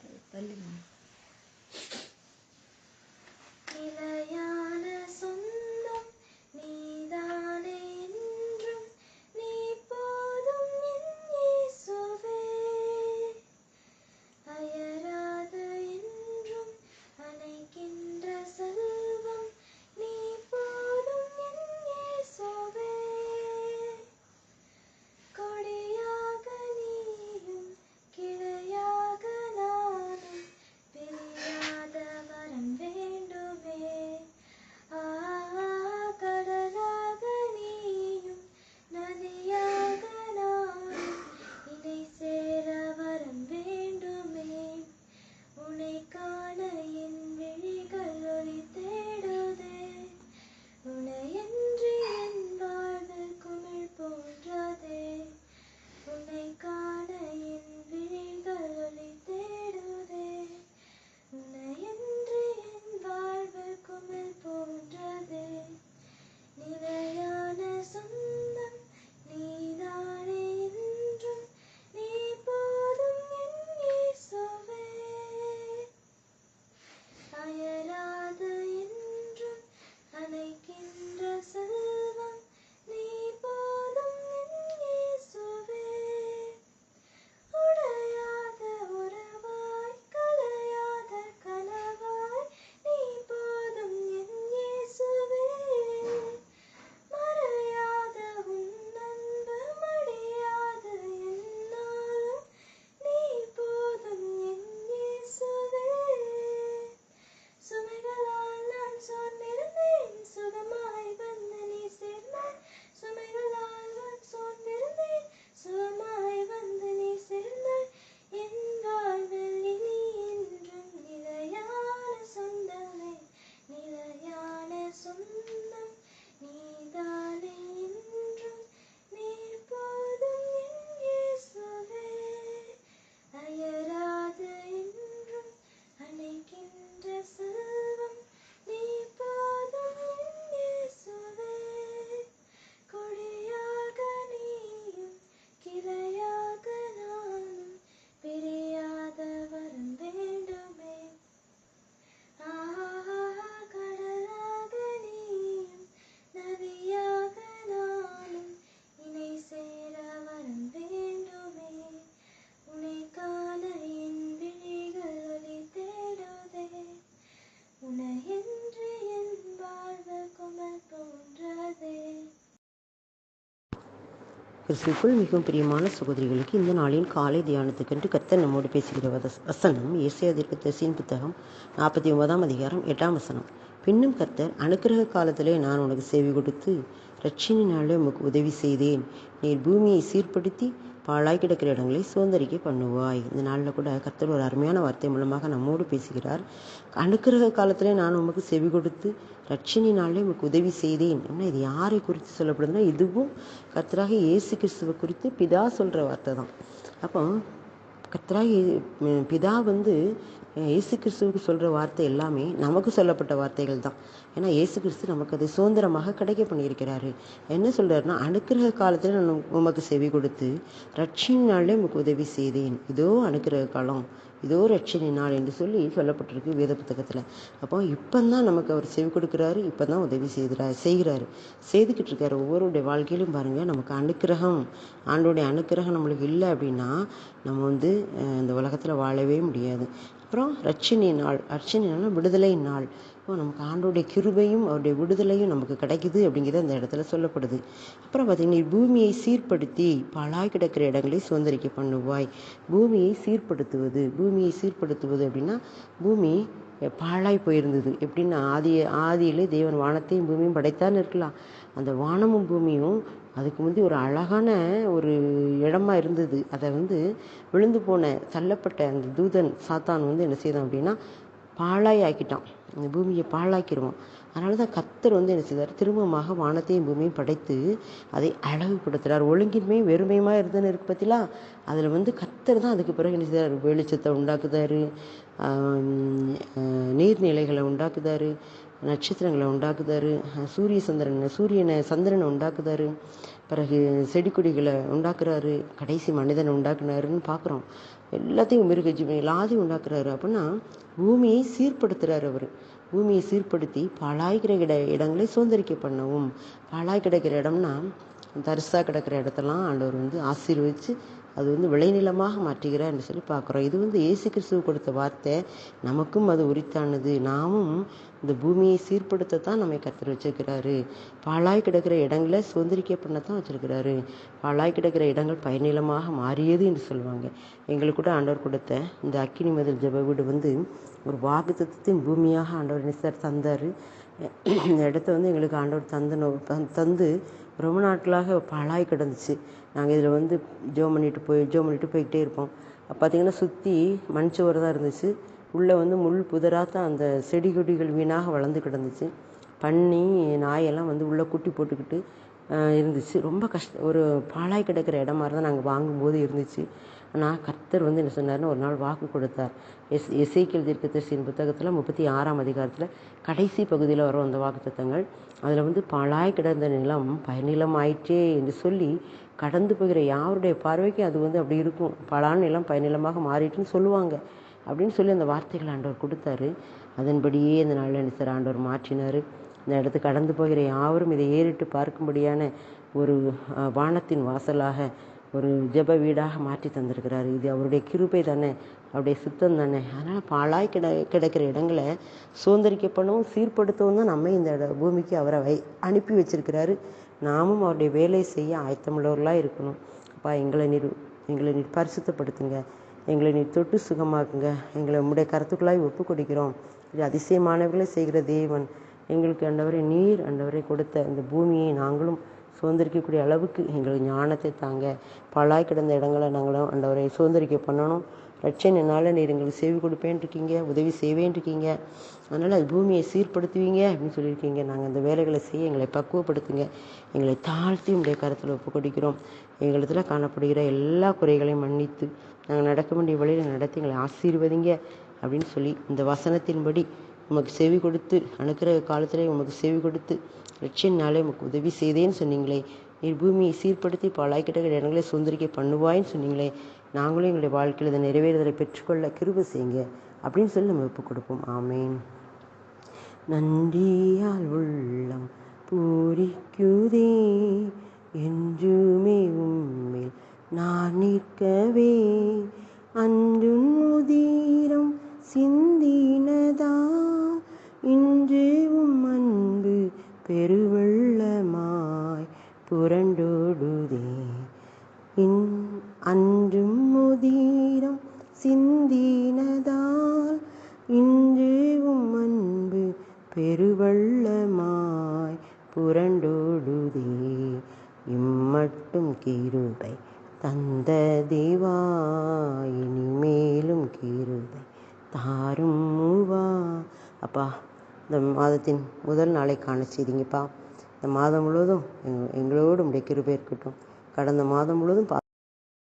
Para italim. Nilayan. உன்னை காண கிறிஸ்துக்குள் மிகவும் பிரியமான சகோதரிகளுக்கு இந்த நாளின் காலை தியானத்துக்கென்று கர்த்தர் நம்மோடு பேசுகிற வசனம் ஏசியாதிற்கு தரிசின் புத்தகம் நாற்பத்தி ஒன்பதாம் அதிகாரம் எட்டாம் வசனம். பின்னும் கர்த்தர் அனுக்கிரக காலத்திலே நான் உனக்கு சேவை கொடுத்து ரட்சினினாலே உமக்கு உதவி செய்தேன். நீர் பூமியை சீர்படுத்தி பாழாய் கிடக்கிற இடங்களை சுதந்திரிக்க பண்ணுவாய். இந்த நாளில் கூட கர்த்தர் ஒரு அருமையான வார்த்தை மூலமாக நம்மோடு பேசுகிறார். அனுக்கிரக காலத்திலே நான் உமக்கு செவி கொடுத்து ரட்சினினாலே உமக்கு உதவி செய்தேன். அப்படின்னா இது? யாரை குறித்து சொல்லப்படுதுன்னா இதுவும் கர்த்தராக இயேசு கிறிஸ்துவை குறித்து பிதா சொல்கிற வார்த்தை தான் அப்போ கர்த்தராக பிதா வந்து இயேசு கிறிஸ்துவுக்கு சொல்கிற வார்த்தை எல்லாமே நமக்கு சொல்லப்பட்ட வார்த்தைகள் தான். ஏன்னா இயேசு கிறிஸ்து நமக்கு அதை சுதந்திரமாக கிடைக்க பண்ணியிருக்கிறாரு. என்ன சொல்றாருன்னா அனுக்கிரக காலத்தில் நான் உமக்கு செவி கொடுத்து ரட்சின் நாளே உமக்கு உதவி செய்தேன். இதோ அனுக்கிரக காலம். இதோ ரட்சணி நாள் என்று சொல்லி சொல்லப்பட்டிருக்கு வேத புத்தகத்தில். அப்போ இப்போ தான் நமக்கு அவர் செவி கொடுக்குறாரு இப்போ தான் உதவி செய்கிறார் செய்கிறாரு. செய்துக்கிட்டு இருக்காரு ஒவ்வொருடைய வாழ்க்கையிலும் பாருங்கள் நமக்கு அனுக்கிரகம் ஆண்டோடைய அனுக்கிரகம் நம்மளுக்கு இல்லை அப்படின்னா நம்ம வந்து இந்த உலகத்தில் வாழவே முடியாது. அப்புறம் ரட்சணி நாள் ரட்சணை நாள் விடுதலை நாள். இப்போ நமக்கு ஆண்டோடைய கிருபையும் அவருடைய விடுதலையும் நமக்கு கிடைக்குது அப்படிங்கிறது அந்த இடத்துல சொல்லப்படுது. அப்புறம் பார்த்தீங்கன்னா பூமியை சீர்படுத்தி பாழாய் கிடக்கிற இடங்களை சுதந்திரிக்க பண்ணுவாய். பூமியை சீர்படுத்துவது பூமியை சீர்படுத்துவது அப்படின்னா பூமி பாழாய் போயிருந்தது. எப்படின்னா ஆதி ஆதியிலே தேவன் வானத்தையும் பூமியும் படைத்தான் இருக்கலாம். அந்த வானமும் பூமியும் அதுக்கு முந்தி ஒரு அழகான ஒரு இடமா இருந்தது. அதை வந்து விழுந்து போன தள்ளப்பட்ட அந்த தூதன் சாத்தான் வந்து என்ன செய்தான் அப்படின்னா பாழாய் ஆக்கிட்டான் இந்த பூமியை பாழாக்கிடுவான். அதனால தான் கத்தர் வந்து என்ன செய்தார்? திரும்பமாக வானத்தையும் பூமியும் படைத்து அதை அழகுபடுத்துகிறார் ஒழுங்கின்மை வெறுமையுமாக இருந்ததுன்னு இருக்கு பார்த்தீங்களா அதில் வந்து கத்தர் தான் அதுக்கு பிறகு என்ன செய்தார்? வெளிச்சத்தை உண்டாக்குதாரு. நீர்நிலைகளை உண்டாக்குதாரு. நட்சத்திரங்களை உண்டாக்குதாரு. சூரிய சந்திரனை சூரியனை சந்திரனை உண்டாக்குதாரு. பிறகு செடி கொடிகளை உண்டாக்குறாரு கடைசி மனிதனை உண்டாக்குனாருன்னு பார்க்குறோம் எல்லாத்தையும் மிருக ஜீவன் எல்லாத்தையும் உண்டாக்குறாரு அப்படின்னா பூமியை சீர்படுத்துகிறார் அவர். பூமியை சீர்படுத்தி பாழாய் கிடக்கிற இடங்களை சுதந்திரிக்க பண்ணவும் பாழாய் கிடக்கிற இடம்னா தரிசாக கிடக்கிற இடத்தெல்லாம் ஆண்டவர் வந்து ஆசீர்வதித்து அது வந்து விளைநிலமாக மாற்றுகிறார்னு சொல்லி பார்க்குறோம். இது வந்து இயேசு கிறிஸ்துவ கொடுத்த வார்த்தை. நமக்கும் அது உரித்தானது. நாமும் இந்த பூமியை சீர்படுத்தத்தான் நம்மை கத்தர் வச்சிருக்கிறாரு. பாழாய் கிடக்கிற இடங்களை சுதந்திரிக்க பண்ணத்தான் வச்சிருக்கிறாரு. பாழாய் கிடக்கிற இடங்கள் பயனிலமாக மாறியது என்று சொல்லுவாங்க. எங்களுக்கு கூட ஆண்டவர் கொடுத்த இந்த அக்கினி மதில் ஜப வீடு வந்து ஒரு வாக்குத்தத்தின் பூமியாக ஆண்டவர் நிசார் தந்தார். இந்த இடத்த வந்து எங்களுக்கு ஆண்டவர் தந்து தந்து ரொம்ப நாட்களாக பாழாய் கிடந்துச்சு. நாங்கள் இதில் வந்து ஜோ பண்ணிட்டு போய் ஜோ பண்ணிட்டு போய்கிட்டே இருப்போம். பார்த்தீங்கன்னா சுற்றி மண் சுவர் தான் இருந்துச்சு. உள்ளே வந்து முள் புதராக தான் அந்த செடி கொடிகள் வீணாக வளர்ந்து கிடந்துச்சு. பன்னி நாயெல்லாம் வந்து உள்ளே குட்டி போட்டுக்கிட்டு இருந்துச்சு. ரொம்ப கஷ்ட ஒரு பாழாய் கிடக்கிற இடம் மாதிரி தான் நாங்கள் வாங்கும்போது இருந்துச்சு. ஆனால் கர்த்தர் வந்து என்ன சொன்னார்னு ஒரு நாள் வாக்கு கொடுத்தார். எஸ் எசைக்கியல் தீர்க்கதரிசியின் புத்தகத்தில் முப்பத்தி ஆறாம் அதிகாரத்தில் கடைசி பகுதியில் வரும் அந்த வாக்கு தத்தங்கள் அதில் வந்து பாழாய் கிடந்த நிலம் பயனிலம் ஆயிற்றே என்று சொல்லி கடந்து போகிற யாருடைய பார்வைக்கு அது வந்து அப்படி இருக்கும். பழான நிலம் பயனிலமாக மாறிட்டுன்னு சொல்லுவாங்க. அப்படின்னு சொல்லி அந்த வார்த்தைகள் ஆண்டவர் கொடுத்தாரு. அதன்படியே அந்த நாளில் என்ன சார் ஆண்டவர் மாற்றினார். இந்த இடத்து கடந்து போகிற யாவரும் இதை ஏறிட்டு பார்க்கும்படியான ஒரு வானத்தின் வாசலாக ஒரு ஜெப வீடாக மாற்றி தந்திருக்கிறாரு. இது அவருடைய கிருபை தானே அவருடைய சுத்தம் தானே. அதனால் பாழாய் கிட கிடக்கிற இடங்களை சுதந்திரிக்கப்படவும் சீர்படுத்தவும் தான் நம்ம இந்த இட பூமிக்கு அவரை வை அனுப்பி வச்சிருக்கிறாரு. நாமும் அவருடைய வேலை செய்ய ஆயத்தமுள்ளவர்களாக இருக்கணும். அப்பா எங்களை நீர் எங்களை நீர் பரிசுத்தப்படுத்துங்க. எங்களை நீர் தொட்டு சுகமாக்குங்க. எங்களை உம்முடைய கருத்துக்களாய் ஒப்பு கொடுக்கிறோம் இது அதிசயமானவர்களை செய்கிற தேவன். எங்களுக்கு அண்டவரை நீர் அண்டவரை கொடுத்த இந்த பூமியை நாங்களும் சுதந்திரிக்கக்கூடிய அளவுக்கு எங்களுக்கு ஞானத்தை தாங்க. பாழாய் கிடந்த இடங்களை நாங்களும் அண்டவரை சுதந்திரிக்க பண்ணணும். ரட்சணைனால நீர் எங்களுக்கு செவி கொடுப்பேன் இருக்கீங்க உதவி செய்வேன் இருக்கீங்க. அதனால் அது பூமியை சீர்படுத்துவீங்க அப்படின்னு சொல்லியிருக்கீங்க. நாங்கள் அந்த வேலைகளை செய்ய எங்களை பக்குவப்படுத்துங்க. எங்களை தாழ்த்தி உங்களுடைய கருத்தில் ஒப்பு கொடுக்கிறோம் எங்களிடத்தில் காணப்படுகிற எல்லா குறைகளையும் மன்னித்து நாங்கள் நடக்க வேண்டிய வழியில் நடத்தி எங்களை ஆசீர்வதிங்க அப்படின்னு சொல்லி இந்த வசனத்தின்படி உமக்கு செவி கொடுத்து அனுக்கிற காலத்திலே உமக்கு செவி கொடுத்து லட்சியனாலே உமக்கு உதவி செய்தேன்னு சொன்னீங்களே. நீர் பூமியை சீர்படுத்தி பலாய்க்கிட்ட இடங்களை சுந்தரிக்க பண்ணுவாயின்னு சொன்னீங்களே. நாங்களும் எங்களுடைய வாழ்க்கையில் இதை நிறைவேறுதலை பெற்றுக்கொள்ள கிருப செய்யுங்க. அப்படின்னு சொல்லி நம்ம ஒப்பு கொடுப்போம். ஆமேன். நன்றியால் உள்ளம் பூரிக்குதே என்றுமே உண்மையில் நான் நிற்கவே. அன்று முதீரம் சிந்தினதா பெருவெள்ளமாய் புரண்டோடுதே. இன் அன்றும் முதீரம் சிந்தினதால் இன்று உம் அன்பு பெருவள்ளமாய் புரண்டோடுதே. இம்மட்டும் கிருபை தந்த தேவா இனிமேலும் கிருபை தாரும் மூவா. அப்பா இந்த மாதத்தின் முதல் நாளை காண செய்தீங்கப்பா. இந்த மாதம் முழுவதும் எங்களோடு உடைய கிருபை இருக்கட்டும். கடந்த மாதம் முழுவதும்